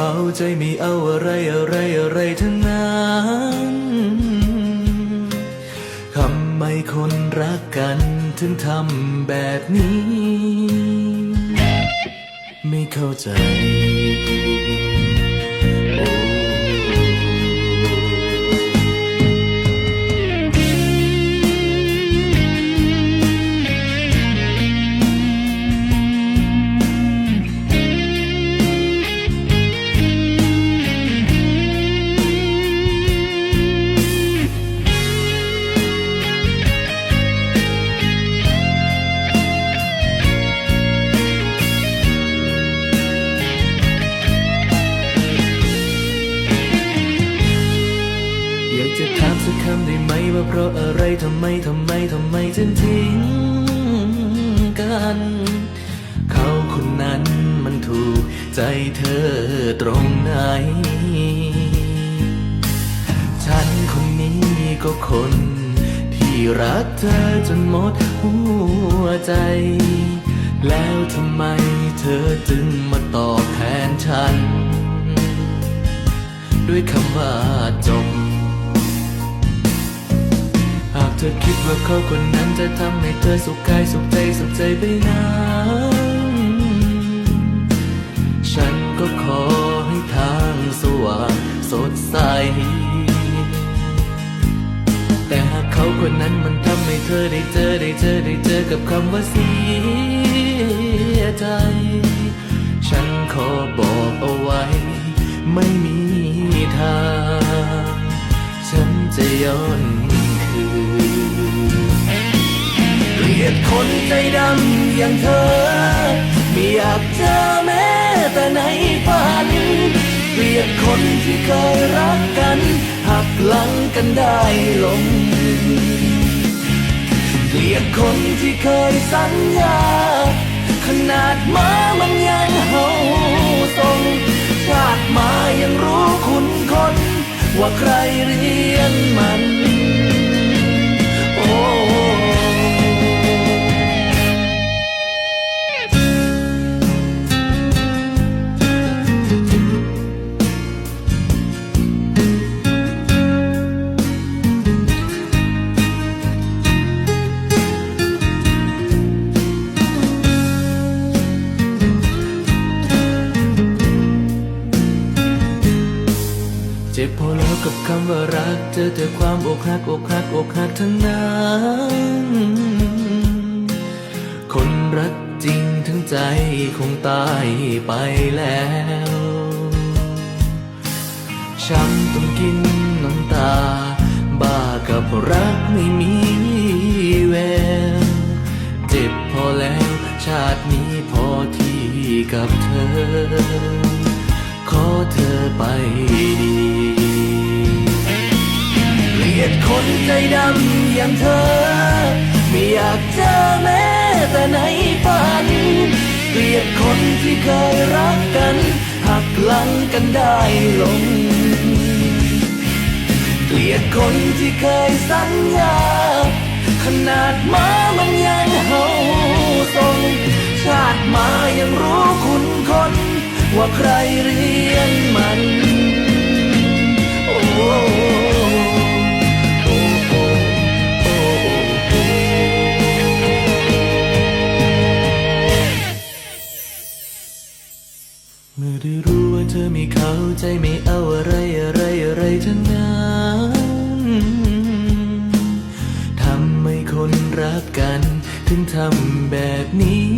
เข้าใจไม่เอาอะไรอะไรอะไรทั้งนั้นทำไมคนรักกันถึงทำแบบนี้ ไม่เข้าใจำได้ไหมว่าเพราะอะไรทำไมทำไมทำไมถึงทิ้งกัน เขาคนนั้นมันถูกใจเธอตรงไหน ฉันคนนี้ก็คน ที่รักเธอจนหมดหัวใจ แล้วทำไมเธอจึงมาตอบแทนฉัน ด้วยคำว่า เธอคิดว่าเขาคนนั้นจะทำให้เธอสุขกายสุขใจสุขใจไปนานฉันก็ขอให้ทางสว่างสดใส แต่หากเขาคนนั้นมันทำให้เธอได้เจอได้เจอได้เจอกับคำว่าเสียใจ ฉันขอบอกเอาไว้ ไม่มีทาง ฉันจะย้อน คนใจดำอย่างเธอ ไม่อยากเจอแม้แต่ในฝันเกลียดคนที่เคยรักกัน หักหลังกันได้ลงเกลียดคนที่เคยสัญญา ขนาดหมามันยังเห่าส่ง กับคำว่ารักเจอแต่ความอกหักอกหักอกหักทั้งนั้นคนรักจริงทั้งใจคงตายไปแล้วช้ำต้องกินน้ำตา บ้ากับรักไม่มีแวว เจ็บพอแล้วชาตินี้พอที่กับเธอ ขอเธอไปดี ใจดำอย่างเธอ ไม่อยากเจอแม้แต่ในฝันเกลียดคนที่เคยรักกัน หักหลังกันได้ลง เกลียดคนที่เคยสัญญา ขนาดหมามันยังเห่าส่งชาติมายังรู้คุณคน ว่าใครเรียนมัน ทั้งนั้นทำให้คนรักกัน ถึงทำแบบนี้